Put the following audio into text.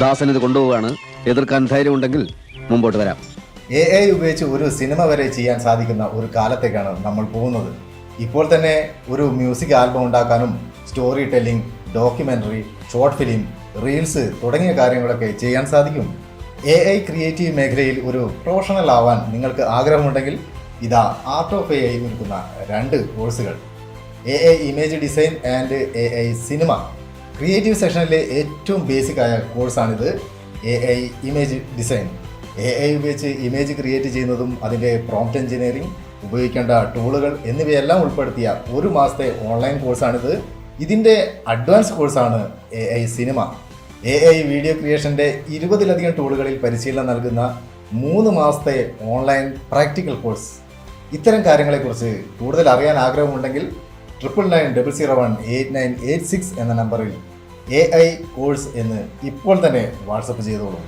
ദാസൻ ഇത് കൊണ്ടുപോവാണ് എതിർക്കാൻ ധൈര്യമുണ്ടെങ്കിൽ മുമ്പോട്ട് വരാം. എ ഐ ഉപയോഗിച്ച് ഒരു സിനിമ വരെ ചെയ്യാൻ സാധിക്കുന്ന ഒരു കാലത്തേക്കാണ് നമ്മൾ പോകുന്നത്. ഇപ്പോൾ തന്നെ ഒരു മ്യൂസിക് ആൽബം ഉണ്ടാക്കാനും storytelling documentary short film reels തുടങ്ങിയ കാര്യങ്ങളൊക്കെ ചെയ്യാൻ സാധിക്കും. എ ഐ ക്രിയേറ്റീവ് മേഖലയിൽ ഒരു പ്രൊഫഷണൽ ആവാൻ നിങ്ങൾക്ക് ആഗ്രഹമുണ്ടെങ്കിൽ ഇതാ ആർട്ട് ഓഫ് എ ഐ നിൽക്കുന്ന രണ്ട് കോഴ്സുകൾ. A I image design and A I cinema creative സെക്ഷനിലെ ഏറ്റവും ബേസിക് ആയ കോഴ്സാണിത് A I image design A I ഉപയോഗിച്ച് ഇമേജ് ക്രിയേറ്റ് ചെയ്യുന്നതും അതിന്റെ പ്രോംപ്റ്റ് എഞ്ചിനീയറിംഗ് ഉപയോഗിക്കേണ്ട ടൂളുകൾ എന്നിവയെല്ലാം ഉൾപ്പെടുത്തിയ ഒരു മാസത്തെ ഓൺലൈൻ കോഴ്സാണിത് ഇതിന്റെ അഡ്വാൻസ് കോഴ്സാണ് A I cinema A I video ക്രിയേഷന്റെ ഇരുപതിലധികം ടൂളുകളിൽ പരിശീലനം നൽകുന്ന മൂന്ന് മാസത്തെ ഓൺലൈൻ പ്രാക്ടിക്കൽ കോഴ്സ് ഇത്തരം കാര്യങ്ങളെക്കുറിച്ച് കൂടുതൽ അറിയാൻ ആഗ്രഹമുണ്ടെങ്കിൽ triple nine double zero one eight nine eight six എന്ന നമ്പറിൽ എ ഐ കോഴ്സ് എന്ന് ഇപ്പോൾ തന്നെ വാട്സപ്പ് ചെയ്തോളൂ.